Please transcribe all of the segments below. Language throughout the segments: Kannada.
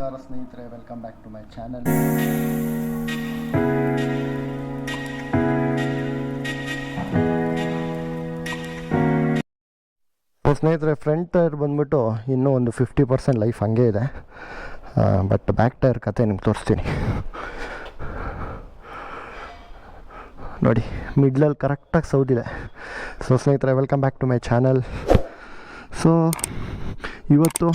ನಮಸ್ಕಾರ ಸ್ನೇಹಿತರೆ welcome back to my channel ಸ್ನೇಹಿತರೆ ಫ್ರಂಟ್ ಟೈರ್ ಬಂದ್ಬಿಟ್ಟು ಇನ್ನೂ ಒಂದು ಫಿಫ್ಟಿ ಪರ್ಸೆಂಟ್ ಲೈಫ್ ಹಂಗೆ ಇದೆ. ಬಟ್ ಬ್ಯಾಕ್ ಟೈರ್ ಕತೆ ನಿಮ್ಗೆ ತೋರಿಸ್ತೀನಿ. ನೋಡಿ ಮಿಡ್ಲಲ್ಲಿ ಕರೆಕ್ಟಾಗಿ ಸೌದಿದೆ ಸೊ ಸ್ನೇಹಿತರೆ welcome back to my channel so ಇವತ್ತು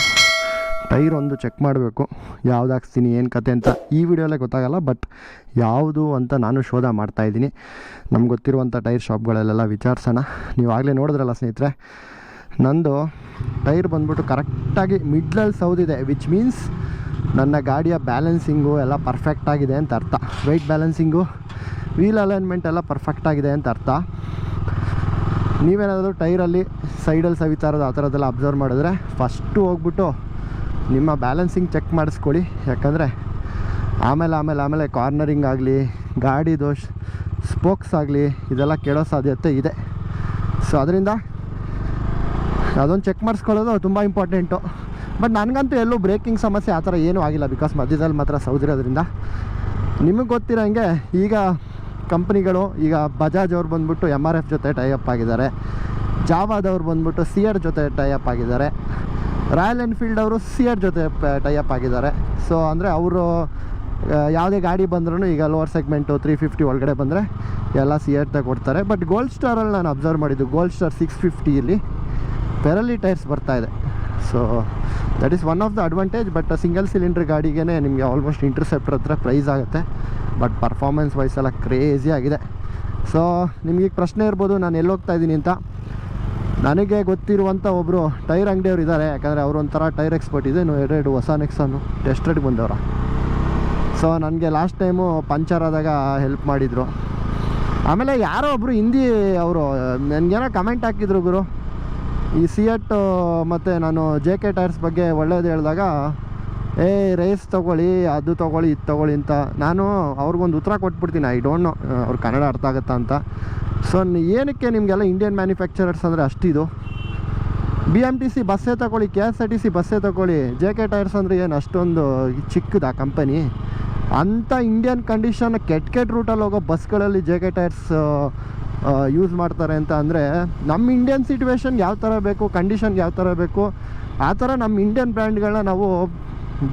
ಟೈರ್ ಒಂದು ಚೆಕ್ ಮಾಡಬೇಕು. ಯಾವ್ದು ಹಾಕ್ಸ್ತೀನಿ, ಏನು ಕತೆ ಅಂತ ಈ ವಿಡಿಯೋಲ್ಲೇ ಗೊತ್ತಾಗಲ್ಲ, ಬಟ್ ಯಾವುದು ಅಂತ ನಾನು ಶೋಧ ಮಾಡ್ತಾಯಿದ್ದೀನಿ ನಮ್ಗೆ ಗೊತ್ತಿರುವಂಥ ಟೈರ್ ಶಾಪ್ಗಳಲ್ಲೆಲ್ಲ ವಿಚಾರಿಸೋಣ. ನೀವು ಆಗಲೇ ನೋಡಿದ್ರಲ್ಲ ಸ್ನೇಹಿತರೆ, ನಂದು ಟೈರ್ ಬಂದ್ಬಿಟ್ಟು ಕರೆಕ್ಟಾಗಿ ಮಿಡ್ಲಲ್ಲಿ ಸೌದಿದೆ ವಿಚ್ ಮೀನ್ಸ್ ನನ್ನ ಗಾಡಿಯ ಬ್ಯಾಲೆನ್ಸಿಂಗು ಎಲ್ಲ ಪರ್ಫೆಕ್ಟ್ ಆಗಿದೆ ಅಂತ ಅರ್ಥ. ವೆಯ್ಟ್ ಬ್ಯಾಲೆನ್ಸಿಂಗು ವೀಲ್ ಅಲೈನ್ಮೆಂಟ್ ಎಲ್ಲ ಪರ್ಫೆಕ್ಟ್ ಆಗಿದೆ ಅಂತ ಅರ್ಥ. ನೀವೇನಾದರೂ ಟೈರಲ್ಲಿ ಸೈಡಲ್ಲಿ ಸವಿತಾ ಇರೋದು ಆ ಥರದ್ದೆಲ್ಲ ಅಬ್ಸರ್ವ್ ಮಾಡಿದ್ರೆ ಫಸ್ಟು ಹೋಗ್ಬಿಟ್ಟು ನಿಮ್ಮ ಬ್ಯಾಲೆನ್ಸಿಂಗ್ ಚೆಕ್ ಮಾಡಿಸ್ಕೊಳ್ಳಿ. ಯಾಕಂದರೆ ಆಮೇಲೆ ಆಮೇಲೆ ಆಮೇಲೆ ಕಾರ್ನರಿಂಗ್ ಆಗಲಿ, ಗಾಡಿ ದೋಷ ಸ್ಪೋಕ್ಸ್ ಆಗಲಿ, ಇದೆಲ್ಲ ಕೇಳೋ ಸಾಧ್ಯತೆ ಇದೆ. ಸೊ ಅದರಿಂದ ಅದೊಂದು ಚೆಕ್ ಮಾಡಿಸ್ಕೊಳ್ಳೋದು ತುಂಬ ಇಂಪಾರ್ಟೆಂಟು ಬಟ್ ನನಗಂತೂ ಎಲ್ಲೂ ಬ್ರೇಕಿಂಗ್ ಸಮಸ್ಯೆ ಆ ಥರ ಏನೂ ಆಗಿಲ್ಲ ಬಿಕಾಸ್ ಮಧ್ಯದಲ್ಲಿ ಮಾತ್ರ ಸೌದಿರೋದ್ರಿಂದ ನಿಮಗೆ ಗೊತ್ತಿರೋ ಗೊತ್ತಿರೋಂಗೆ ಈಗ ಕಂಪ್ನಿಗಳು ಈಗ ಬಜಾಜ್ ಅವ್ರು ಬಂದ್ಬಿಟ್ಟು ಎಂ ಆರ್ ಎಫ್ ಜೊತೆ ಟೈಅಪ್ ಆಗಿದ್ದಾರೆ. ಜಾವಾದವ್ರು ಬಂದ್ಬಿಟ್ಟು ಸಿ ಆರ್ ಜೊತೆ ಟೈಅಪ್ ಆಗಿದ್ದಾರೆ. ರಾಯಲ್ ಎನ್ಫೀಲ್ಡ್ ಅವರು ಸಿ ಆರ್ ಜೊತೆ ಟೈಅಪ್ ಆಗಿದ್ದಾರೆ. ಸೊ ಅಂದರೆ ಅವರು ಯಾವುದೇ ಗಾಡಿ ಬಂದ್ರೂ ಈಗ ಲೋವರ್ ಸೆಗ್ಮೆಂಟು ತ್ರೀ ಫಿಫ್ಟಿ ಒಳಗಡೆ ಬಂದರೆ ಎಲ್ಲ ಸಿ ಆರ್ ಕೊಡ್ತಾರೆ ಬಟ್ ಗೋಲ್ಡ್ ಸ್ಟಾರಲ್ಲಿ ನಾನು ಅಬ್ಸರ್ವ್ ಮಾಡಿದ್ದು ಗೋಲ್ಡ್ ಸ್ಟಾರ್ ಸಿಕ್ಸ್ ಫಿಫ್ಟಿಯಲ್ಲಿ ಪೆರಲಿ ಟೈರ್ಸ್ ಬರ್ತಾ ಇದೆ. So that is one of the advantage but single cylinder ಗಾಡಿಗೇ ನಿಮಗೆ ಆಲ್ಮೋಸ್ಟ್ ಇಂಟರ್ಸೆಪ್ಟರ್ ಹತ್ರ ಪ್ರೈಸ್ ಆಗುತ್ತೆ. ಬಟ್ ಪರ್ಫಾಮೆನ್ಸ್ ವೈಸ್ ಎಲ್ಲ ಕ್ರೇಜಿ ಆಗಿದೆ. ಸೊ ನಿಮಗೆ ಪ್ರಶ್ನೆ ಇರ್ಬೋದು, ನಾನು ಎಲ್ಲಿ ಹೋಗ್ತಾ ಇದ್ದೀನಿ ಅಂತ. ನನಗೆ ಗೊತ್ತಿರುವಂಥ ಒಬ್ಬರು ಟೈರ್ ಅಂಗಡಿಯವ್ರು ಇದ್ದಾರೆ. ಯಾಕಂದರೆ ಅವರು ಒಂಥರ ಟೈರ್ ಎಕ್ಸ್ಪರ್ಟ್. ಇದೆ ಎರಡು ಹೊಸ ನೆಕ್ಸನ್ನು ಟೆಸ್ಟ್ ರೈಡ್ ಬಂದವರ. ಸೊ ನನಗೆ ಲಾಸ್ಟ್ ಟೈಮು ಪಂಚರ್ ಆದಾಗ ಹೆಲ್ಪ್ ಮಾಡಿದರು. ಆಮೇಲೆ ಯಾರೋ ಒಬ್ಬರು ಹಿಂದಿ ಅವರು, ನನಗೇನೋ ಕಮೆಂಟ್ ಹಾಕಿದ್ರು ಗುರು. ಈ ಸಿಯಟ್ ಮತ್ತು ನಾನು ಜೆ ಕೆ ಟೈರ್ಸ್ ಬಗ್ಗೆ ಒಳ್ಳೇದು ಹೇಳಿದಾಗ, ಏ ರೇಸ್ ತೊಗೊಳ್ಳಿ, ಅದು ತೊಗೊಳ್ಳಿ, ಇದು ತೊಗೊಳ್ಳಿ ಅಂತ. ನಾನು ಅವ್ರಿಗೊಂದು ಉತ್ತರ ಕೊಟ್ಬಿಡ್ತೀನಿ. ಐ ಡೋಂಟ್ ನೋ ಅವ್ರ ಕನ್ನಡ ಅರ್ಥ ಆಗುತ್ತಾ ಅಂತ. ಸೊ ಏನಕ್ಕೆ ನಿಮಗೆಲ್ಲ ಇಂಡಿಯನ್ ಮ್ಯಾನುಫ್ಯಾಕ್ಚರರ್ಸ್ ಅಂದರೆ ಅಷ್ಟಿದು? ಬಿ ಎಂ ಟಿ ಸಿ ಬಸ್ಸೇ ತಗೊಳ್ಳಿ K S R T C ಬಸ್ಸೇ ತಗೊಳ್ಳಿ ಜೆ ಕೆ ಟೈರ್ಸ್ ಅಂದರೆ ಏನು ಅಷ್ಟೊಂದು ಚಿಕ್ಕದ ಕಂಪನಿ ಅಂಥ ಇಂಡಿಯನ್ ಕಂಡೀಷನ್ ಕೆಟ್ಟ ಕೆಟ್ಟ ರೂಟಲ್ಲಿ ಹೋಗೋ ಬಸ್ಗಳಲ್ಲಿ ಜೆ ಕೆ ಟೈರ್ಸ್ ಯೂಸ್ ಮಾಡ್ತಾರೆ ಅಂತ ಅಂದರೆ, ನಮ್ಮ ಇಂಡಿಯನ್ ಸಿಟುವೇಶನ್ ಯಾವ ಥರ ಬೇಕು ಕಂಡೀಷನ್ಗೆ ಯಾವ ಥರ ಬೇಕು, ಆ ಥರ ನಮ್ಮ ಇಂಡಿಯನ್ ಬ್ರ್ಯಾಂಡ್ಗಳನ್ನ ನಾವು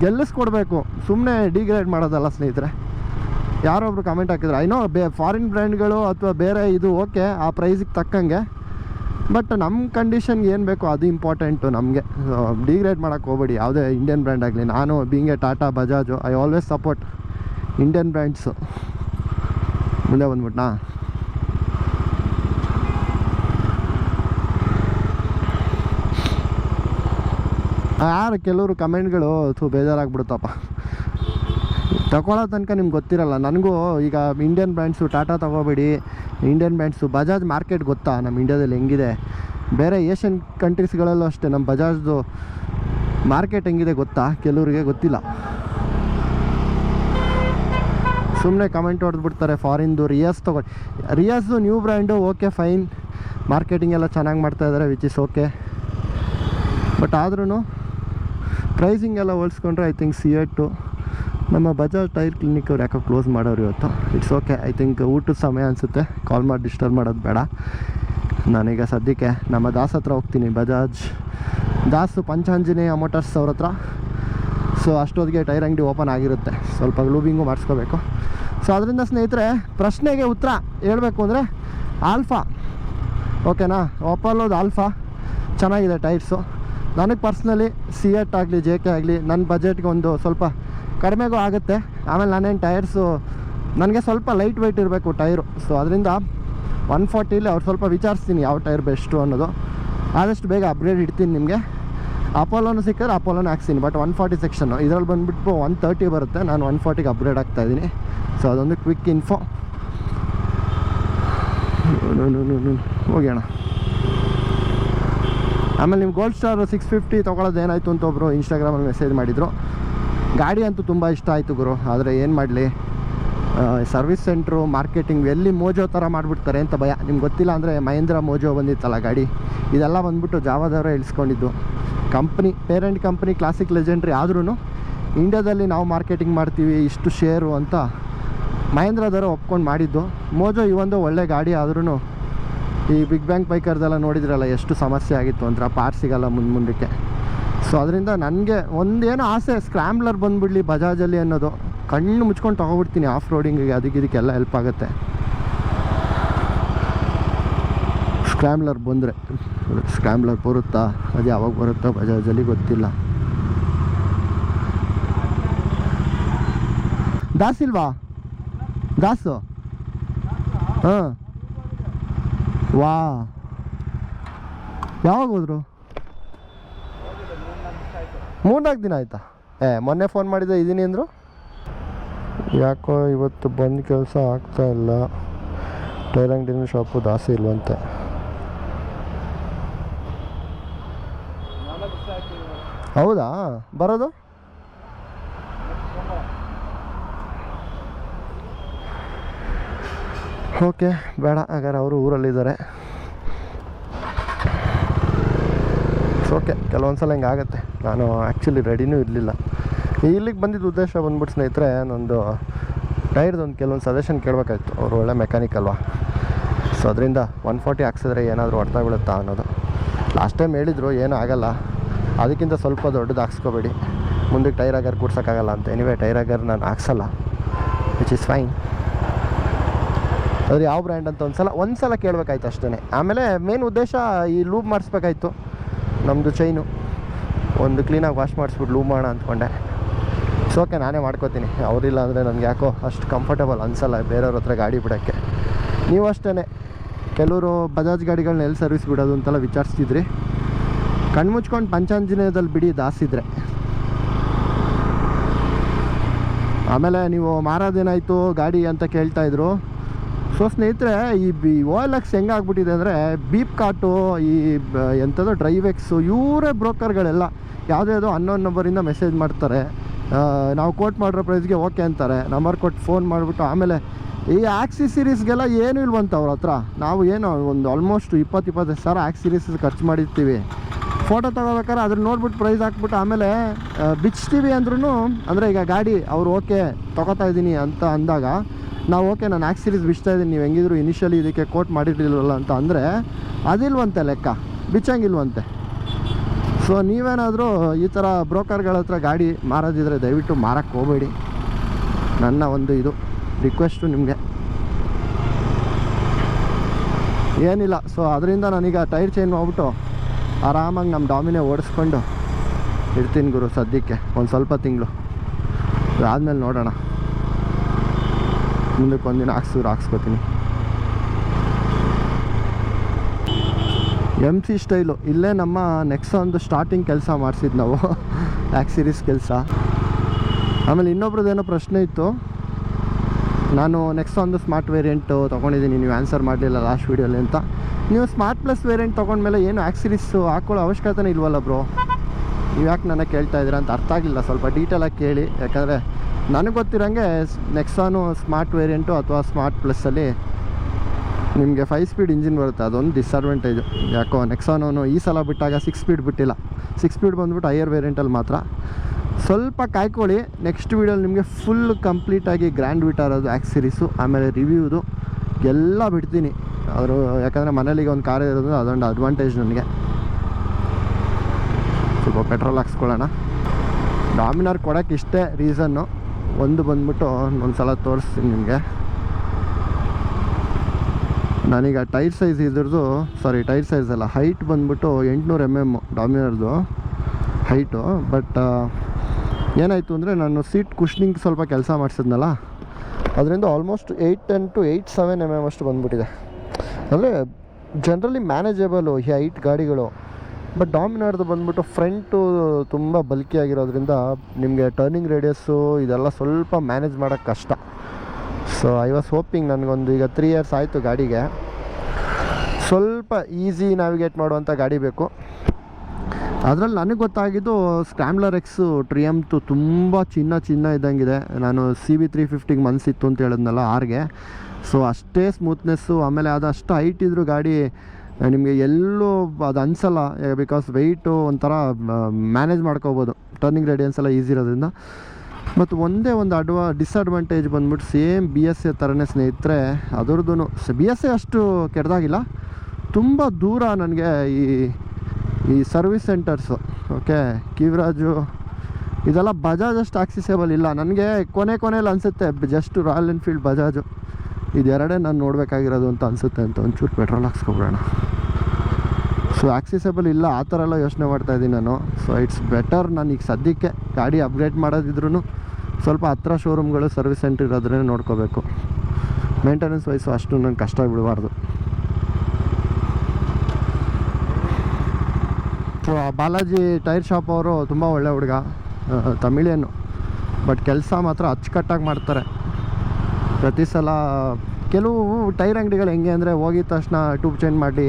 ಗೆಲ್ಲಿಸ್ಕೊಡ್ಬೇಕು. ಸುಮ್ಮನೆ ಡಿಗ್ರೇಡ್ ಮಾಡೋದಲ್ಲ ಸ್ನೇಹಿತರೆ. ಯಾರೊಬ್ರು ಕಮೆಂಟ್ ಹಾಕಿದ್ರು? ಐನೋ ಬೇ ಫಾರಿನ್ ಬ್ರ್ಯಾಂಡ್ಗಳು ಅಥವಾ ಬೇರೆ ಇದು ಓಕೆ ಆ ಪ್ರೈಸಿಗೆ ತಕ್ಕಂಗೆ. ಬಟ್ ನಮ್ಮ ಕಂಡೀಷನ್ಗೆ ಏನು ಬೇಕೋ ಅದು ಇಂಪಾರ್ಟೆಂಟು ನಮಗೆ. ಡಿಗ್ರೇಡ್ ಮಾಡೋಕ್ಕೆ ಹೋಗ್ಬೇಡಿ. ಯಾವುದೇ ಇಂಡಿಯನ್ ಬ್ರ್ಯಾಂಡ್ ಆಗಲಿ, ನಾನು ಬೀಂಗೆ Tata Bajaj I always support Indian brands ಮುಂದೆ ಬಂದ್ಬಿಟ್ನಾ? ಯಾರು ಕೆಲವರು ಕಮೆಂಟ್ಗಳು ಥೂ ಬೇಜಾರಾಗ್ಬಿಡುತ್ತಪ್ಪ ತಗೊಳ್ಳೋ ತನಕ ನಿಮ್ಗೆ ಗೊತ್ತಿರಲ್ಲ. ನನಗೂ ಈಗ ಇಂಡಿಯನ್ ಬ್ರ್ಯಾಂಡ್ಸು ಟಾಟಾ ತೊಗೋಬೇಡಿ ಇಂಡಿಯನ್ ಬ್ರ್ಯಾಂಡ್ಸು ಬಜಾಜ್ ಮಾರ್ಕೆಟ್ ಗೊತ್ತಾ? ನಮ್ಮ ಇಂಡಿಯಾದಲ್ಲಿ ಹೆಂಗಿದೆ? ಬೇರೆ ಏಷ್ಯನ್ ಕಂಟ್ರೀಸ್ಗಳಲ್ಲೂ ಅಷ್ಟೇ, ನಮ್ಮ ಬಜಾಜ್ದು ಮಾರ್ಕೆಟ್ ಹೆಂಗಿದೆ ಗೊತ್ತಾ? ಕೆಲವರಿಗೆ ಗೊತ್ತಿಲ್ಲ. ಸುಮ್ಮನೆ ಕಮೆಂಟ್ ಹೊಡೆದ್ಬಿಡ್ತಾರೆ ಫಾರಿನ್ದು ರಿಯಾಸ್ ತೊಗೊಂಡು ರಿಯಾಸ್ದು new brand okay fine marketing ಎಲ್ಲ ಚೆನ್ನಾಗಿ ಮಾಡ್ತಾ ಇದ್ದಾರೆ ವಿಚ್ ಇಸ್ ಓಕೆ ಬಟ್ ಆದ್ರೂ ಪ್ರೈಸಿಂಗ್ ಎಲ್ಲ ಹೋಲಿಸ್ಕೊಂಡ್ರೆ ಐ ಥಿಂಕ್ ಸಿ ಎಟ್ಟು ನಮ್ಮ ಬಜಾಜ್ ಟೈರ್ ಕ್ಲಿನಿಕ್ ಅವ್ರು ಯಾಕೋ ಕ್ಲೋಸ್ ಮಾಡೋರು ಇವತ್ತು. ಇಟ್ಸ್ ಓಕೆ ಐ ಥಿಂಕ್ ಊಟದ ಸಮಯ ಅನಿಸುತ್ತೆ. ಕಾಲ್ ಮಾಡಿ ಡಿಸ್ಟರ್ಬ್ ಮಾಡೋದು ಬೇಡ. ನಾನೀಗ ಸದ್ಯಕ್ಕೆ ನಮ್ಮ ದಾಸ್ ಹತ್ರ ಹೋಗ್ತೀನಿ ಬಜಾಜ್ ದಾಸು ಪಂಚಾಂಜನೇಯ ಮೋಟರ್ಸ್ ಅವ್ರ ಹತ್ರ. ಸೊ ಅಷ್ಟೊತ್ತಿಗೆ ಟೈರ್ ಅಂಗಡಿ ಓಪನ್ ಆಗಿರುತ್ತೆ. ಸ್ವಲ್ಪ ಗ್ಲೂಬಿಂಗು ಮಾಡಿಸ್ಕೋಬೇಕು. ಸೊ ಅದರಿಂದ ಸ್ನೇಹಿತರೆ, ಪ್ರಶ್ನೆಗೆ ಉತ್ತರ ಹೇಳಬೇಕು ಅಂದರೆ ಆಲ್ಫಾ ಓಕೆನಾ ಒಪ್ಪಲ್ಲೋದು ಆಲ್ಫಾ ಚೆನ್ನಾಗಿದೆ ಟೈರ್ಸು ನನಗೆ ಪರ್ಸ್ನಲಿ ಸಿ ಎಟ್ ಆಗಲಿ ಜೆ ಕೆ ಆಗಲಿ ನನ್ನ ಬಜೆಟ್ಗೆ ಒಂದು ಸ್ವಲ್ಪ ಕಡಿಮೆಗೂ ಆಗುತ್ತೆ. ಆಮೇಲೆ ನಾನೇನು ಟೈರ್ಸು, ನನಗೆ ಸ್ವಲ್ಪ ಲೈಟ್ ವೆಯ್ಟ್ ಇರಬೇಕು ಟೈರು. ಸೊ ಅದರಿಂದ ಒನ್ ಫಾರ್ಟಿಲಿ ಅವ್ರು ಸ್ವಲ್ಪ ವಿಚಾರಿಸ್ತೀನಿ ಯಾವ ಟೈರ್ ಬೆಸ್ಟು ಅನ್ನೋದು. ಆದಷ್ಟು ಬೇಗ ಅಪ್ಗ್ರೇಡ್ ಇಡ್ತೀನಿ ನಿಮಗೆ. ಅಪೋಲೋನು ಸಿಕ್ಕಿದ್ರೆ ಅಪೋಲೋನು ಹಾಕ್ತೀನಿ ಬಟ್ ಒನ್ ಫಾರ್ಟಿ ಸೆಕ್ಷನ್ನು. ಇದರಲ್ಲಿ ಬಂದುಬಿಟ್ಟು ಒನ್ ತರ್ಟಿ ಬರುತ್ತೆ. ನಾನು ಒನ್ ಫಾರ್ಟಿಗೆ ಅಪ್ಗ್ರೇಡ್ ಆಗ್ತಾಯಿದ್ದೀನಿ ಸೊ ಅದೊಂದು ಕ್ವಿಕ್ ಇನ್ಫೋ. ಹೋಗೋಣ ಆಮೇಲೆ ನೀವು ಗೋಲ್ಡ್ ಸ್ಟಾರ್ ಸಿಕ್ಸ್ ಫಿಫ್ಟಿ ತೊಗೊಳೋದು ಏನಾಯಿತು ಅಂತ ಒಬ್ಬರು ಇನ್ಸ್ಟಾಗ್ರಾಮಲ್ಲಿ ಮೆಸೇಜ್ ಮಾಡಿದರು. ಗಾಡಿ ಅಂತೂ ತುಂಬ ಇಷ್ಟ ಆಯಿತು ಗುರು. ಆದರೆ ಏನು ಮಾಡಲಿ? ಸರ್ವಿಸ್ ಸೆಂಟ್ರು ಮಾರ್ಕೆಟಿಂಗ್ ಎಲ್ಲಿ ಮೋಜೋ ಥರ ಮಾಡಿಬಿಡ್ತಾರೆ ಅಂತ ಭಯ. ನಿಮ್ಗೆ ಗೊತ್ತಿಲ್ಲ ಅಂದರೆ ಮಹೇಂದ್ರ ಮೋಜೋ ಬಂದಿತ್ತಲ್ಲ ಗಾಡಿ? ಇದೆಲ್ಲ ಬಂದ್ಬಿಟ್ಟು ಜಾವಾದವರೇ ಇಳಿಸ್ಕೊಂಡಿದ್ದು. Company parent company classic legendary ಆದ್ರೂ ಇಂಡಿಯಾದಲ್ಲಿ ನಾವು ಮಾರ್ಕೆಟಿಂಗ್ ಮಾಡ್ತೀವಿ, ಇಷ್ಟು ಶೇರು ಅಂತ ಮಹೇಂದ್ರದವರು ಒಪ್ಕೊಂಡು ಮಾಡಿದ್ದು. ಮೋಜೋ ಒಂದು ಒಳ್ಳೆ ಗಾಡಿ ಆದ್ರೂ ಈ ಬಿಗ್ ಬ್ಯಾಂಕ್ ಬೈಕರ್ದೆಲ್ಲ ನೋಡಿದ್ರಲ್ಲ, ಎಷ್ಟು ಸಮಸ್ಯೆ ಆಗಿತ್ತು ಅಂದ್ರೆ ಪಾರ್ಟ್ ಸಿಗಲ್ಲ ಮುಂದೆ ಮುಂದಕ್ಕೆ. ಸೊ ಅದರಿಂದ ನನಗೆ ಒಂದೇನೋ ಆಸೆ ಸ್ಕ್ರ್ಯಾಂಬ್ಲರ್ ಬಂದುಬಿಡ್ಲಿ ಬಜಾಜಲ್ಲಿ ಅನ್ನೋದು. ಕಣ್ಣು ಮುಚ್ಕೊಂಡು ತೊಗೊಬಿಡ್ತೀನಿ ಆಫ್ ರೋಡಿಂಗಿಗೆ ಅದಕ್ಕೆ ಇದಕ್ಕೆಲ್ಲ ಹೆಲ್ಪ್ ಆಗುತ್ತೆ. ಸ್ಕ್ರ್ಯಾಂಬ್ಲರ್ ಬಂದರೆ ಸ್ಕ್ರ್ಯಾಂಬ್ಲರ್ ಬರುತ್ತಾ, ಅದು ಯಾವಾಗ ಬರುತ್ತಾ ಬಜಾಜಲ್ಲಿ ಗೊತ್ತಿಲ್ಲ. ದಾಸ್ ಇಲ್ವಾ? ದಾಸು? ಹಾಂ. ವಾ. ಯಾವಾಗ ಹೋದ್ರು? ಮೂರ್ನಾಲ್ಕು ದಿನ ಆಯ್ತಾ? ಏ, ಮೊನ್ನೆ ಫೋನ್ ಮಾಡಿದ್ದೆ ಇದ್ದೀನಿ ಅಂದರು? ಯಾಕೋ ಇವತ್ತು ಬಂದು ಕೆಲಸ ಆಗ್ತಾ ಇಲ್ಲ. ಟೈರ್ ಅಂಗಡಿನ ಶಾಪು ದಾಸಿ ಇಲ್ವಂತೆ. ಹೌದಾ? ಬರೋದು? ಓಕೆ, ಬೇಡ, ಹಾಗಾದ್ರೆ ಅವರು ಊರಲ್ಲಿದ್ದಾರೆ. ಓಕೆ ಕೆಲವೊಂದು ಸಲ ಹಿಂಗೆ ಆಗುತ್ತೆ ನಾನು ಆ್ಯಕ್ಚುಲಿ ರೆಡಿನೂ ಇರಲಿಲ್ಲ. ಇಲ್ಲಿಗೆ ಬಂದಿದ್ದ ಉದ್ದೇಶ ಬಂದ್ಬಿಟ್ಟು ಸ್ನೇಹಿತರೆ, ನಂದು ಟೈರ್ದೊಂದು ಕೆಲವೊಂದು ಸಜೆಷನ್ ಕೇಳಬೇಕಾಯ್ತು. ಅವರು ಒಳ್ಳೆ ಮೆಕ್ಯಾನಿಕ್ ಅಲ್ವಾ? ಸೊ ಅದರಿಂದ ಒನ್ ಫಾರ್ಟಿ ಹಾಕ್ಸಿದ್ರೆ ಏನಾದರೂ ಹೊಡ್ತಾ ಬೀಳುತ್ತಾ ಅನ್ನೋದು. ಲಾಸ್ಟ್ ಟೈಮ್ ಹೇಳಿದರು, ಏನೂ ಆಗಲ್ಲ. ಅದಕ್ಕಿಂತ ಸ್ವಲ್ಪ ದೊಡ್ಡದು ಹಾಕ್ಸ್ಕೋಬೇಡಿ. ಮುಂದಕ್ಕೆ ಟೈರ್ ಆಗರ್ ಕೂಡ್ಸೋಕ್ಕಾಗಲ್ಲ ಅಂತ. ಎನಿವೆ ಟೈರ್ ಆಗರ್ ನಾನು ಹಾಕ್ಸಲ್ಲ. ವಿಚ್ ಇಸ್ ಫೈನ್ ಅದ್ರ ಯಾವ ಬ್ರ್ಯಾಂಡ್ ಅಂತ ಒಂದು ಸಲ ಒಂದು ಸಲ ಕೇಳಬೇಕಾಯ್ತು ಅಷ್ಟೇ ಆಮೇಲೆ ಮೇನ್ ಉದ್ದೇಶ ಈ ಲೂಬ್ ಮಾಡಿಸ್ಬೇಕಾಯ್ತು. ನಮ್ಮದು ಚೈನು ಒಂದು ಕ್ಲೀನಾಗಿ ವಾಶ್ ಮಾಡಿಸ್ಬಿಟ್ಟು ಲೂ ಮಾಡೋಣ ಅಂದ್ಕೊಂಡೆ. ಸೊ ಓಕೆ ನಾನೇ ಮಾಡ್ಕೋತೀನಿ. ಅವರಿಲ್ಲ ಅಂದರೆ ನನಗೆ ಯಾಕೋ ಅಷ್ಟು ಕಂಫರ್ಟಬಲ್ ಅನಿಸಲ್ಲ ಬೇರೆಯವ್ರ ಹತ್ರ ಗಾಡಿ ಬಿಡೋಕ್ಕೆ. ನೀವು ಅಷ್ಟೇ ಕೆಲವರು ಬಜಾಜ್ ಗಾಡಿಗಳನ್ನ ಎಲ್ಲಿ ಸರ್ವಿಸ್ ಬಿಡೋದು ಅಂತೆಲ್ಲ ವಿಚಾರಿಸ್ತಿದ್ರಿ. ಕಣ್ಮುಚ್ಕೊಂಡು ಪಂಚಾಂಜನೇಯದಲ್ಲಿ ಬಿಡಿ ದಾಸಿದ್ರೆ ಆಮೇಲೆ ನೀವು ಮಾರೋದೇನಾಯಿತು ಗಾಡಿ ಅಂತ ಕೇಳ್ತಾ ಇದ್ರು. ಸೊ ಸ್ನೇಹಿತರೆ, ಈ ಬಿ ಓಲ್ ಎಕ್ಸ್ ಹೆಂಗಾಗ್ಬಿಟ್ಟಿದೆ ಅಂದರೆ ಬೀಪ್ ಕಾಟು ಈ ಎಂಥದೋ ಡ್ರೈವ್ ಎಕ್ಸು ಇವರೇ ಬ್ರೋಕರ್ಗಳೆಲ್ಲ ಯಾವುದೇ ಯಾವುದೋ ಅನ್ನೋನ್ ನಂಬರಿಂದ ಮೆಸೇಜ್ ಮಾಡ್ತಾರೆ. ನಾವು ಕೋಟ್ ಮಾಡಿರೋ ಪ್ರೈಸ್ಗೆ ಓಕೆ ಅಂತಾರೆ. ನಂಬರ್ ಕೊಟ್ಟು ಫೋನ್ ಮಾಡಿಬಿಟ್ಟು ಆಮೇಲೆ ಈ ಆ್ಯಕ್ಸಿ ಸೀರೀಸ್ಗೆಲ್ಲ ಏನು ಇಲ್ವಂತ ಅವ್ರ ಹತ್ರ? ನಾವು ಏನು, ಒಂದು ಆಲ್ಮೋಸ್ಟ್ ಇಪ್ಪತ್ತು, ಇಪ್ಪತ್ತೈದು ಸಾವಿರ ಆ್ಯಕ್ಸ್ ಸೀರೀಸ್ ಖರ್ಚು ಮಾಡಿರ್ತೀವಿ. ಫೋಟೋ ತೊಗೋಬೇಕಾದ್ರೆ ಅದ್ರ ನೋಡ್ಬಿಟ್ಟು ಪ್ರೈಸ್ ಹಾಕ್ಬಿಟ್ಟು ಆಮೇಲೆ ಬಿಚ್ತೀವಿ ಅಂದ್ರೂ ಅಂದರೆ ಈಗ ಗಾಡಿ ಅವ್ರು ಓಕೆ ತೊಗೋತಾ ಇದ್ದೀನಿ ಅಂತ ಅಂದಾಗ ನಾವು ಓಕೆ, ನಾನು ಆ್ಯಕ್ಸಿರೀಸ್ ಸೀರೀಸ್ ಬಿಚ್ತಾ ಇದ್ದೀನಿ, ನೀವು ಹೆಂಗಿದ್ರು ಇನಿಷಿಯಲಿ ಇದಕ್ಕೆ ಕೋಟ್ ಮಾಡಿರಲಿಲ್ಲ ಅಂತ ಅಂದರೆ, ಅದಿಲ್ವಂತೆ ಲೆಕ್ಕ, ಬಿಚ್ಚಂಗಿಲ್ವಂತೆ. ಸೊ ನೀವೇನಾದರೂ ಈ ಥರ ಬ್ರೋಕರ್ಗಳ ಹತ್ರ ಗಾಡಿ ಮಾರೋದಿದ್ರೆ ದಯವಿಟ್ಟು ಮಾರಕ್ಕೆ ಹೋಗಬೇಡಿ. ನನ್ನ ಒಂದು ಇದು ರಿಕ್ವೆಸ್ಟು ನಿಮಗೆ. ಏನಿಲ್ಲ ಸೊ ಅದರಿಂದ ನಾನೀಗ ಟೈರ್ ಚೇಂಜ್ ಹೋಗ್ಬಿಟ್ಟು ಆರಾಮಾಗಿ ನಮ್ಮ ಡಾಮಿನೆ ಓಡಿಸ್ಕೊಂಡು ಇರ್ತೀನಿ ಗುರು ಸದ್ಯಕ್ಕೆ, ಒಂದು ಸ್ವಲ್ಪ ತಿಂಗಳು. ಆದಮೇಲೆ ನೋಡೋಣ. ಮುಂದಕ್ಕೆ ಒಂದಿನ ಹಾಕ್ಸಿದ್ರೆ ಹಾಕ್ಸ್ಕೊತೀನಿ. ಎಂ ಸಿ ಸ್ಟೈಲು ಇಲ್ಲೇ ನಮ್ಮ ನೆಕ್ಸ್ಟ್ ಒಂದು ಸ್ಟಾರ್ಟಿಂಗ್ ಕೆಲಸ ಮಾಡಿಸಿದ್ದು ನಾವು. ಆ್ಯಕ್ ಸೀರೀಸ್ ಕೆಲಸ. ಆಮೇಲೆ ಇನ್ನೊಬ್ರದ್ದೇನೋ ಪ್ರಶ್ನೆ ಇತ್ತು. ನಾನು ನೆಕ್ಸ್ಟ್ ಒಂದು ಸ್ಮಾರ್ಟ್ ವೇರಿಯಂಟು ತೊಗೊಂಡಿದ್ದೀನಿ, ನೀವು ಆನ್ಸರ್ ಮಾಡಲಿಲ್ಲ ಲಾಸ್ಟ್ ವೀಡಿಯೋಲಿ ಅಂತ. ನೀವು ಸ್ಮಾರ್ಟ್ ಪ್ಲಸ್ ವೇರಿಯಂಟ್ ತೊಗೊಂಡ್ಮೇಲೆ ಏನು ಆ್ಯಕ್ಸಿರೀಸು ಹಾಕೊಳ್ಳೋ ಅವಶ್ಯಕತೆನೇ ಇಲ್ವಲ್ಲ ಬ್ರೋ ನೀವು ಯಾಕೆ ನನಗೆ ಕೇಳ್ತಾ ಇದ್ದೀರಾ ಅಂತ ಅರ್ಥ ಆಗಿಲ್ಲ. ಸ್ವಲ್ಪ ಡೀಟೇಲಾಗಿ ಕೇಳಿ, ಯಾಕಂದರೆ ನನಗೆ ಗೊತ್ತಿರೋಂಗೆ ನೆಕ್ಸಾನು ಸ್ಮಾರ್ಟ್ ವೇರಿಯಂಟು ಅಥವಾ ಸ್ಮಾರ್ಟ್ ಪ್ಲಸ್ಸಲ್ಲಿ ನಿಮಗೆ ಫೈವ್ ಸ್ಪೀಡ್ ಇಂಜಿನ್ ಬರುತ್ತೆ. ಅದೊಂದು ಡಿಸ್ಅಡ್ವಾಂಟೇಜು ಯಾಕೋ ನೆಕ್ಸಾನೋನು ಈ ಸಲ ಬಿಟ್ಟಾಗ ಸಿಕ್ಸ್ ಸ್ಪೀಡ್ ಬಿಟ್ಟಿಲ್ಲ. ಸಿಕ್ಸ್ ಸ್ಪೀಡ್ ಬಂದ್ಬಿಟ್ಟು ಹೈಯರ್ ವೇರಿಯಂಟಲ್ಲಿ ಮಾತ್ರ. ಸ್ವಲ್ಪ ಕಾಯ್ಕೊಳ್ಳಿ. ನೆಕ್ಸ್ಟ್ ವೀಡಿಯೋಲಿ ನಿಮಗೆ ಫುಲ್ ಕಂಪ್ಲೀಟಾಗಿ ಗ್ರ್ಯಾಂಡ್ ವಿಟಾರ್ ಅದು ಆಮೇಲೆ ರಿವ್ಯೂದು ಎಲ್ಲ ಬಿಡ್ತೀನಿ. ಅವರು ಯಾಕಂದರೆ ಮನೇಲಿಗೆ ಒಂದು ಕಾರ್ ಇರೋದು ಅದೊಂದು ಅಡ್ವಾಂಟೇಜ್ ನನಗೆ. ಸ್ವಲ್ಪ ಪೆಟ್ರೋಲ್ ಹಾಕ್ಸ್ಕೊಳ್ಳೋಣ. ಡಾಮಿನಾರ್ ಕೊಡೋಕ್ಕೆ ಇಷ್ಟೇ ರೀಸನ್ನು ಒಂದು ಬಂದ್ಬಿಟ್ಟು ಒಂದು ಸಲ ತೋರಿಸ್ತೀನಿ ನಿಮಗೆ. ನಾನೀಗ ಟೈರ್ ಸೈಜ್ ಇದ್ರದ್ದು ಸಾರಿ ಟೈರ್ ಸೈಜ್ ಅಲ್ಲ ಹೈಟ್ ಬಂದ್ಬಿಟ್ಟು ಎಂಟುನೂರು ಎಂ ಎಂ ಡಾಮಿನರ್ದು ಹೈಟು ಬಟ್ ಏನಾಯಿತು ಅಂದರೆ ನಾನು ಸೀಟ್ ಕುಷ್ನಿಂಗ್ ಸ್ವಲ್ಪ ಕೆಲಸ ಮಾಡಿಸಿದ್ನಲ್ಲ, ಅದರಿಂದ almost eight ten to eight seven M M ಅಷ್ಟು ಬಂದ್ಬಿಟ್ಟಿದೆ. ಅಂದರೆ ಜನ್ರಲಿ ಮ್ಯಾನೇಜೇಬಲು ಈ ಹೈಟ್ ಗಾಡಿಗಳು. ಬಟ್ ಡಾಮಿನಾರ್ದು ಬಂದ್ಬಿಟ್ಟು ಫ್ರಂಟು ತುಂಬ ಬಲ್ಕಿ ಆಗಿರೋದ್ರಿಂದ ನಿಮಗೆ ಟರ್ನಿಂಗ್ ರೇಡಿಯಸ್ಸು ಇದೆಲ್ಲ ಸ್ವಲ್ಪ ಮ್ಯಾನೇಜ್ ಮಾಡೋಕ್ಕೆ ಕಷ್ಟ. ಸೊ ಐ ವಾಸ್ ಹೋಪಿಂಗ್ ನನಗೊಂದು ಈಗ ತ್ರೀ ಇಯರ್ಸ್ ಆಯಿತು ಗಾಡಿಗೆ. ಸ್ವಲ್ಪ ಈಸಿ ನ್ಯಾವಿಗೇಟ್ ಮಾಡುವಂಥ ಗಾಡಿ ಬೇಕು. ಅದರಲ್ಲಿ ನನಗೆ ಗೊತ್ತಾಗಿದ್ದು ಸ್ಕ್ರಾಮ್ಲರ್ ಎಕ್ಸು ಟ್ರಿಯಮ್ತು ತುಂಬ ಚಿನ್ನ ಚಿನ್ನ ಇದ್ದಂಗಿದೆ. ನಾನು ಸಿ ಬಿ ತ್ರೀ ಫಿಫ್ಟಿಗೆ ಮನಸ್ಸಿತ್ತು ಅಂತ ಹೇಳಿದ್ನಲ್ಲ ಆರ್ಗೆ ಸೊ ಅಷ್ಟೇ ಸ್ಮೂತ್ನೆಸ್ಸು ಆಮೇಲೆ ಅದು ಹೈಟ್ ಇದ್ದರೂ ಗಾಡಿ ನಿಮಗೆ ಎಲ್ಲೂ ಅದು ಅನಿಸಲ್ಲ ಬಿಕಾಸ್ ವೆಯ್ಟು ಒಂಥರ ಮ್ಯಾನೇಜ್ ಮಾಡ್ಕೋಬೋದು. ಟರ್ನಿಂಗ್ ರೇಡಿಯನ್ಸ್ ಎಲ್ಲ ಈಸಿ ಇರೋದ್ರಿಂದ. ಮತ್ತು ಒಂದೇ ಒಂದು ಅಡ್ವಾ ಡಿಸ್ಅಡ್ವಾಂಟೇಜ್ ಬಂದ್ಬಿಟ್ಟು ಸೇಮ್ ಬಿ ಎಸ್ ಎ ಥರನೇ ಸ್ನೇಹಿತರೆ ಅದರದ್ದು ಬಿ ಎಸ್ ಎ ಅಷ್ಟು ಕೆಡ್ದಾಗಿಲ್ಲ. ತುಂಬ ದೂರ ನನಗೆ ಈ ಈ ಸರ್ವಿಸ್ ಸೆಂಟರ್ಸು ಓಕೆ ಕಿವರಾಜು ಇದೆಲ್ಲ ಬಜಾಜ್ ಅಷ್ಟು ಆಕ್ಸಿಸೇಬಲ್ ಇಲ್ಲ. ನನಗೆ ಕೊನೆ ಕೊನೆಯಲ್ಲಿ ಅನಿಸುತ್ತೆ ಜಸ್ಟ್ ರಾಯಲ್ ಎನ್ಫೀಲ್ಡ್ ಬಜಾಜು ಇದೆರಡೇ ನಾನು ನೋಡಬೇಕಾಗಿರೋದು ಅಂತ ಅನಿಸುತ್ತೆ ಅಂತ ಒಂಚೂರು ಪೆಟ್ರೋಲ್ ಹಾಕ್ಸ್ಕೊಬಿಡೋಣ. ಸೊ ಆಕ್ಸಿಸೇಬಲ್ ಇಲ್ಲ, ಆ ಥರ ಎಲ್ಲ ಯೋಚನೆ ಮಾಡ್ತಾ ಇದ್ದೀನಿ ನಾನು. ಸೊ ಇಟ್ಸ್ ಬೆಟರ್ ನಾನು ಈಗ ಸದ್ಯಕ್ಕೆ ಗಾಡಿ ಅಪ್ಗ್ರೇಡ್ ಮಾಡೋದಿದ್ರು ಸ್ವಲ್ಪ ಹತ್ರ ಶೋರೂಮ್ಗಳು ಸರ್ವಿಸ್ ಸೆಂಟರ್ ಇರೋದ್ರೇ ನೋಡ್ಕೋಬೇಕು. ಮೇಂಟೆನೆನ್ಸ್ ವೈಸು ಅಷ್ಟು ನಂಗೆ ಕಷ್ಟ ಬಿಡಬಾರ್ದು ಸೊ ಬಾಲಾಜಿ ಟೈರ್ ಶಾಪ್ ಅವರು ತುಂಬ ಒಳ್ಳೆ ಹುಡುಗ ತಮಿಳಿಯನ್ನು ಬಟ್ ಕೆಲಸ ಮಾತ್ರ ಅಚ್ಚುಕಟ್ಟಾಗಿ ಮಾಡ್ತಾರೆ. ಪ್ರತಿ ಸಲ ಕೆಲವು ಟೈರ್ ಅಂಗಡಿಗಳು ಹೆಂಗೆ ಅಂದರೆ ಹೋಗಿದ ತಕ್ಷಣ ಟ್ಯೂಬ್ ಚೇಂಜ್ ಮಾಡಿ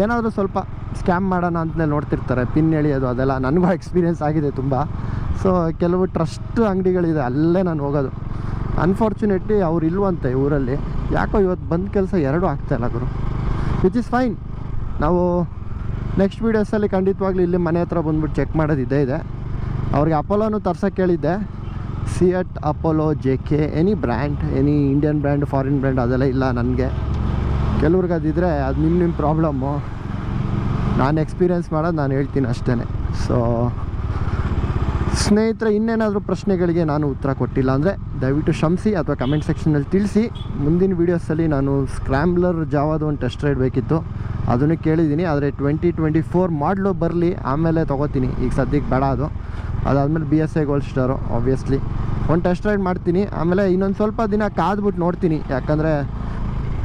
ಏನಾದರೂ ಸ್ವಲ್ಪ ಸ್ಕ್ಯಾಮ್ ಮಾಡೋಣ ಅಂತಲೇ ನೋಡ್ತಿರ್ತಾರೆ. ಪಿನ್ ಎಳಿಯೋದು ಅದೆಲ್ಲ ನನಗೂ ಎಕ್ಸ್ಪೀರಿಯೆನ್ಸ್ ಆಗಿದೆ ತುಂಬ. ಸೊ ಕೆಲವು ಟ್ರಸ್ಟ್ ಅಂಗಡಿಗಳಿದೆ, ಅಲ್ಲೇ ನಾನು ಹೋಗೋದು. ಅನ್ಫಾರ್ಚುನೇಟ್ಲಿ ಅವ್ರು ಇಲ್ವಂತೆ ಊರಲ್ಲಿ. ಯಾಕೋ ಇವತ್ತು ಬಂದ ಕೆಲಸ ಎರಡೂ ಆಗ್ತಾಯಿಲ್ಲ ಗುರು. ವಿಚ್ ಇಸ್ ಫೈನ್ ನಾವು ನೆಕ್ಸ್ಟ್ ವೀಡಿಯೋಸಲ್ಲಿ ಖಂಡಿತವಾಗ್ಲೂ ಇಲ್ಲಿ ಮನೆ ಹತ್ರ ಬಂದ್ಬಿಟ್ಟು ಚೆಕ್ ಮಾಡೋದು ಇದೇ. ಇದೆ ಅವ್ರಿಗೆ ಅಪೋಲೋನು ತರ್ಸೋಕ್ಕೆ ಹೇಳಿದ್ದೆ. Ceat Apollo J K any brand any Indian brand foreign brand ಅದೆಲ್ಲ ಇಲ್ಲ ನನಗೆ. ಕೆಲವ್ರಿಗೆ ಅದಿದ್ರೆ ಅದು ನಿಮ್ಮ ನಿಮ್ಮ ಪ್ರಾಬ್ಲಮ್ಮು ನಾನು ಎಕ್ಸ್ಪೀರಿಯೆನ್ಸ್ ಮಾಡೋದು ನಾನು ಹೇಳ್ತೀನಿ ಅಷ್ಟೇ ಸೊ ಸ್ನೇಹಿತರೆ, ಇನ್ನೇನಾದರೂ ಪ್ರಶ್ನೆಗಳಿಗೆ ನಾನು ಉತ್ತರ ಕೊಟ್ಟಿಲ್ಲ ಅಂದರೆ ದಯವಿಟ್ಟು ಶ್ರಮಿಸಿ ಅಥವಾ ಕಮೆಂಟ್ ಸೆಕ್ಷನಲ್ಲಿ ತಿಳಿಸಿ. ಮುಂದಿನ ವೀಡಿಯೋಸಲ್ಲಿ ನಾನು ಸ್ಕ್ರ್ಯಾಂಬ್ಲರ್ ಜಾವಾದ ಒಂದು ಟೆಸ್ಟ್ ರೈಡ್ ಬೇಕಿತ್ತು. ಅದನ್ನು ಕೇಳಿದ್ದೀನಿ. ಆದರೆ ಟ್ವೆಂಟಿ ಟ್ವೆಂಟಿ ಫೋರ್ ಮಾಡಲು ಬರಲಿ. ಆಮೇಲೆ ತೊಗೋತೀನಿ. ಈಗ ಸದ್ಯಕ್ಕೆ ಬೇಡ ಅದು. ಅದಾದಮೇಲೆ B S I gold star obviously ಒಂದು ಟೆಸ್ಟ್ ರೈಡ್ ಮಾಡ್ತೀನಿ. ಆಮೇಲೆ ಇನ್ನೊಂದು ಸ್ವಲ್ಪ ದಿನ ಕಾದ್ಬಿಟ್ಟು ನೋಡ್ತೀನಿ. ಯಾಕಂದರೆ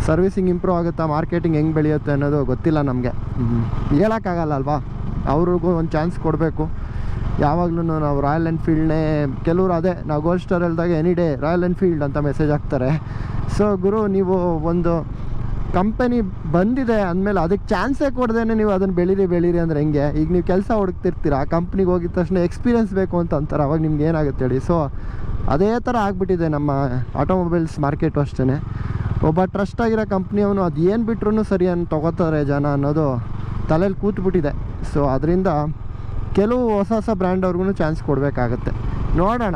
ಸರ್ವಿಸಿಂಗ್ ಇಂಪ್ರೂವ್ ಆಗುತ್ತಾ ಮಾರ್ಕೆಟಿಂಗ್ ಹೆಂಗೆ ಬೆಳೆಯುತ್ತೆ ಅನ್ನೋದು ಗೊತ್ತಿಲ್ಲ ನಮಗೆ. ಹೇಳೋಕ್ಕಾಗಲ್ಲ ಅಲ್ವಾ ಅವ್ರಿಗೂ ಒಂದು ಚಾನ್ಸ್ ಕೊಡಬೇಕು. ಯಾವಾಗಲೂ ನಾವು ರಾಯಲ್ ಎನ್ಫೀಲ್ಡ್ನೇ ಕೆಲವರು ಅದೇ ನಾವು ಗೋಲ್ಡ್ ಸ್ಟಾರ್ ಹೇಳಿದಾಗ ಎನಿ ಡೇ ರಾಯಲ್ ಎನ್ಫೀಲ್ಡ್ ಅಂತ ಮೆಸೇಜ್ ಹಾಕ್ತಾರೆ. ಸೊ ಗುರು ನೀವು ಒಂದು ಕಂಪನಿ ಬಂದಿದೆ ಅಂದಮೇಲೆ ಅದಕ್ಕೆ ಚಾನ್ಸೇ ಕೊಡ್ದೇನೆ ನೀವು ಅದನ್ನು ಬೆಳೀರಿ ಬೆಳೀರಿ ಅಂದರೆ ಹೆಂಗೆ? ಈಗ ನೀವು ಕೆಲಸ ಹುಡುಕ್ತಿರ್ತೀರ ಆ ಕಂಪ್ನಿಗೆ ಹೋಗಿದ ತಕ್ಷಣ ಎಕ್ಸ್ಪೀರಿಯನ್ಸ್ ಬೇಕು ಅಂತ ಅಂತಾರೆ, ಅವಾಗ ನಿಮ್ಗೆ ಏನಾಗುತ್ತೆ ಹೇಳಿ? ಸೊ ಅದೇ ಥರ ಆಗಿಬಿಟ್ಟಿದೆ ನಮ್ಮ ಆಟೋಮೊಬೈಲ್ಸ್ ಮಾರ್ಕೆಟು ಅಷ್ಟೇ ಒಬ್ಬ ಟ್ರಸ್ಟ್ ಆಗಿರೋ ಕಂಪ್ನಿಯವನು ಅದು ಏನು ಬಿಟ್ರೂ ಸರಿ ಅನ್ ತೊಗೋತಾರೆ ಜನ ಅನ್ನೋದು ತಲೆಯಲ್ಲಿ ಕೂತ್ಬಿಟ್ಟಿದೆ. ಸೊ ಅದರಿಂದ ಕೆಲವು ಹೊಸ ಹೊಸ ಬ್ರ್ಯಾಂಡ್ ಅವ್ರಿಗೂ ಚಾನ್ಸ್ ಕೊಡಬೇಕಾಗತ್ತೆ. ನೋಡೋಣ.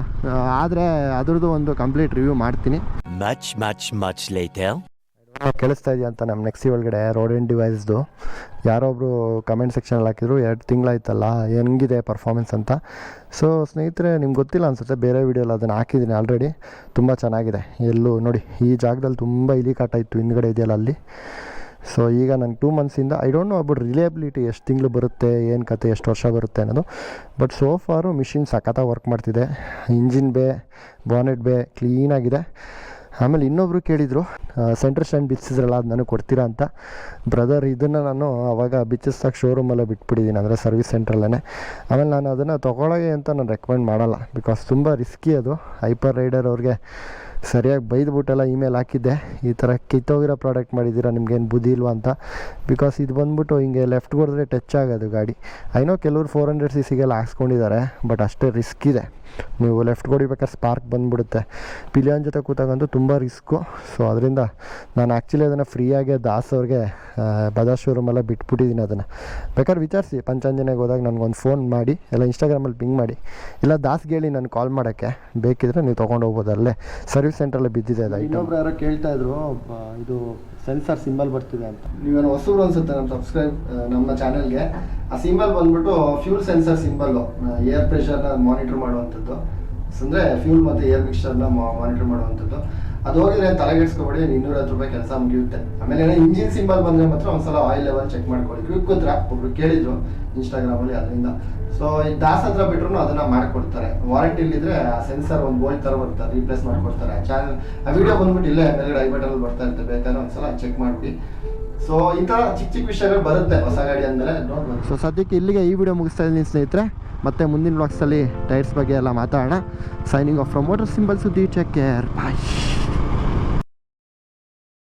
ಆದರೆ ಅದ್ರದ್ದು ಒಂದು ಕಂಪ್ಲೀಟ್ ರಿವ್ಯೂ ಮಾಡ್ತೀನಿ. Match match match later. ಕೇಳಿಸ್ತಾ ಇದೆಯಾ ಅಂತ ನಮ್ಮ ನೆಕ್ಸಿ ಒಳಗಡೆ ರೋಡ್ ಆ್ಯಂಡ್ ಡಿವೈಸ್ದು ಯಾರೊಬ್ಬರು ಕಮೆಂಟ್ ಸೆಕ್ಷನಲ್ಲಿ ಹಾಕಿದ್ರು, ಎರಡು ತಿಂಗಳಾಯ್ತಲ್ಲ, ಹೆಂಗಿದೆ ಪರ್ಫಾರ್ಮೆನ್ಸ್ ಅಂತ? ಸೊ ಸ್ನೇಹಿತರೆ, ನಿಮ್ಗೆ ಗೊತ್ತಿಲ್ಲ ಅನ್ಸುತ್ತೆ, ಬೇರೆ ವೀಡಿಯೋಲಿ ಅದನ್ನು ಹಾಕಿದ್ದೀನಿ ಆಲ್ರೆಡಿ ತುಂಬ ಚೆನ್ನಾಗಿದೆ. ಎಲ್ಲೂ ನೋಡಿ, ಈ ಜಾಗದಲ್ಲಿ ತುಂಬ ಇಲಿ ಕಾಟ ಇತ್ತು, ಹಿಂದ್ಗಡೆ ಇದೆಯಲ್ಲ ಅಲ್ಲಿ. ಸೊ ಈಗ ನಂಗೆ two ಮಂತ್ಸಿಂದ I don't know about reliability ಎಷ್ಟು ತಿಂಗಳು ಬರುತ್ತೆ, ಏನು ಕತೆ, ಎಷ್ಟು ವರ್ಷ ಬರುತ್ತೆ ಅನ್ನೋದು. ಬಟ್ ಸೋ ಫಾರು ಮಿಷಿನ್ ಸಖತ್ತಾಗಿ ವರ್ಕ್ ಮಾಡ್ತಿದೆ. ಇಂಜಿನ್ ಬೇ ಬಾನೆಟ್ ಬೇ ಕ್ಲೀನಾಗಿದೆ ಆಮೇಲೆ ಇನ್ನೊಬ್ಬರು ಕೇಳಿದರು ಸೆಂಟ್ರ್ ಸ್ಟ್ಯಾಂಡ್ ಬಿಚ್ಚಿದ್ರಲ್ಲ, ಅದು ನನಗೆ ಕೊಡ್ತೀರಾ ಅಂತ. ಬ್ರದರ್ ಇದನ್ನು ನಾನು ಅವಾಗ ಬಿಚ್ಚಿಸ್ದಾಗ ಶೋರೂಮಲ್ಲೇ ಬಿಟ್ಬಿಟ್ಟಿದ್ದೀನಿ ಅಂದರೆ ಸರ್ವಿಸ್ ಸೆಂಟ್ರಲ್ಲೇ ಆಮೇಲೆ ನಾನು ಅದನ್ನು ತೊಗೊಳಗೆ ಅಂತ ನಾನು ರೆಕಮೆಂಡ್ ಮಾಡಲ್ಲ ಬಿಕಾಸ್ ತುಂಬ ರಿಸ್ಕಿ ಅದು. ಹೈಪರ್ ರೈಡರ್ ಅವ್ರಿಗೆ ಸರಿಯಾಗಿ ಬೈದ್ಬಿಟ್ಟೆಲ್ಲ ಇಮೇಲ್ ಹಾಕಿದ್ದೆ, ಈ ಥರ ಕಿತ್ತೋಗಿರೋ ಪ್ರಾಡಕ್ಟ್ ಮಾಡಿದ್ದೀರಾ ನಿಮ್ಗೇನು ಬುದ್ಧಿ ಇಲ್ವಾ ಅಂತ. ಬಿಕಾಸ್ ಇದು ಬಂದ್ಬಿಟ್ಟು ಹಿಂಗೆ ಲೆಫ್ಟ್ ಹೊಡೆದ್ರೆ ಟಚ್ ಆಗೋದು ಗಾಡಿ. ಐನೋ ಕೆಲವರು ಫೋರ್ ಹಂಡ್ರೆಡ್ ಸಿ ಸಿಗೆಲ್ಲ ಹಾಕ್ಸ್ಕೊಂಡಿದ್ದಾರೆ ಬಟ್ ಅಷ್ಟೇ ರಿಸ್ಕ್ ಇದೆ. ನೀವು ಲೆಫ್ಟ್ ಹೊಡಿಬೇಕಾದ್ರೆ ಸ್ಪಾರ್ಕ್ ಬಂದ್ಬಿಡುತ್ತೆ. ಪಿಲಿಯನ್ ಜೊತೆ ಕೂತಾಗಂತೂ ತುಂಬ ರಿಸ್ಕು ಸೊ ಅದರಿಂದ ನಾನು ಆ್ಯಕ್ಚುಲಿ ಅದನ್ನು ಫ್ರೀಯಾಗೆ ದಾಸ್ ಅವ್ರಿಗೆ ಬಜಾಜ್ ಶೋರೂಮೆಲ್ಲ ಬಿಟ್ಬಿಟ್ಟಿದ್ದೀನಿ ಅದನ್ನು. ಬೇಕಾದ್ರೆ ವಿಚಾರಿಸಿ ಪಂಚಾಂಜನೆಗೆ ಹೋದಾಗ ನನಗೊಂದು ಫೋನ್ ಮಾಡಿ ಎಲ್ಲ ಇನ್ಸ್ಟಾಗ್ರಾಮಲ್ಲಿ ಪಿಂಗ್ ಮಾಡಿ. ಇಲ್ಲ ದಾಸ್ಗೆ ಹೇಳಿ ನಾನು ಕಾಲ್ ಮಾಡೋಕ್ಕೆ ಬೇಕಿದ್ರೆ ನೀವು ತೊಗೊಂಡು ಹೋಗ್ಬೋದು ಅಲ್ಲೇ. ಸರ್ವಿಸ್ ಸೆಂಟ್ರಲ್ಲಿ ಬಿದ್ದಿದೆ ಅದು ಇನ್ನೊಬ್ರು ಯಾರೋ ಕೇಳ್ತಾ ಇದ್ರು ಇದು ಸೆನ್ಸರ್ ಸಿಂಬಲ್ ಬರ್ತಿದೆ ಅಂತ. ನೀವೇನು ಹೊಸೂರು ಅನ್ಸುತ್ತೆ ನಮ್ಮ ಸಬ್ಸ್ಕ್ರೈಬ್ ನಮ್ಮ ಚಾನೆಲ್ಗೆ ಆ ಸಿಂಬಲ್ ಬಂದ್ಬಿಟ್ಟು ಫ್ಯೂಲ್ ಸೆನ್ಸರ್ ಸಿಂಬಲ್ಲು ಏರ್ ಪ್ರೆಷರ್ನ ಮಾನಿಟರ್ ಮಾಡುವಂಥದ್ದು. ಅಂದರೆ ಫ್ಯೂಲ್ ಮತ್ತು ಏರ್ ಮಿಕ್ಸ್ಚರ್ನ ಮಾನಿಟರ್ ಮಾಡುವಂಥದ್ದು ಅದು ಹೋಗಿದ್ರೆ ತಲೆಗೆಡ್ಸ್ಕೊಬೇಡಿ ಇನ್ನೂರೈವತ್ತು ರೂಪಾಯಿ ಕೆಲಸ ಮುಗಿಯುತ್ತೆ. ಆಮೇಲೆ ಏನೋ ಇಂಜಿನ್ ಸಿಂಬಲ್ ಬಂದರೆ ಮಾತ್ರ ಒಂದ್ಸಲ ಆಯಿಲ್ ಲೆವೆಲ್ ಚೆಕ್ ಮಾಡ್ಕೊಳ್ಳಿ. ಕ್ವಿಕ್ ಹತ್ರ ಒಬ್ರು ಕೇಳಿದ್ರು ಇನ್ಸ್ಟಾಗ್ರಾಮಲ್ಲಿ ಅದರಿಂದ. ಸೊ ಈ ದಾಸ್ ಹತ್ರ ಬಿಟ್ರು ಅದನ್ನ ಮಾಡಿಕೊಡ್ತಾರೆ. ವಾರಂಟಿ ಇಲ್ಲಿದ್ರೆ ಆ ಸೆನ್ಸರ್ ಒಂದು ಬೋಲ್ಟ್ ಥರ ಬರ್ತಾರೆ ರಿಪ್ಲೇಸ್ ಮಾಡ್ಕೊಡ್ತಾರೆ. ಚಾನಲ್ ಆ ವಿಡಿಯೋ ಬಂದ್ಬಿಟ್ಟು ಇಲ್ಲೇ ಮೇಲ್ಗಡೆ ಐ ಬರ್ತಾ ಇರ್ತದೆ ಬೇಕಾದ್ರೆ ಒಂದ್ಸಲ ಚೆಕ್ ಮಾಡ್ಬಿಡಿ. ಸೊ ಈ ಥರ ಚಿಕ್ಕ ಚಿಕ್ಕ ವಿಷಯಗಳು ಬರುತ್ತೆ ಹೊಸ ಗಾಡಿ ಅಂದಮೇಲೆ, ನೋಡ್ಬೋದು. ಸೊ ಸದ್ಯಕ್ಕೆ ಇಲ್ಲಿಗೆ ಈ ವಿಡಿಯೋ ಮುಗಿಸ್ತಾ ಇದ್ದೀನಿ ಸ್ನೇಹಿತರೆ. ಮತ್ತೆ ಮುಂದಿನ ಬ್ಲಾಗ್ಸಲ್ಲಿ ಟೈರ್ಸ್ ಬಗ್ಗೆ ಎಲ್ಲ ಮಾತಾಡೋಣ. Signing off from motor symbols ಸುದ್ದಿ ಚೆಕ್ ಕೇರ್ ಬಾಯ್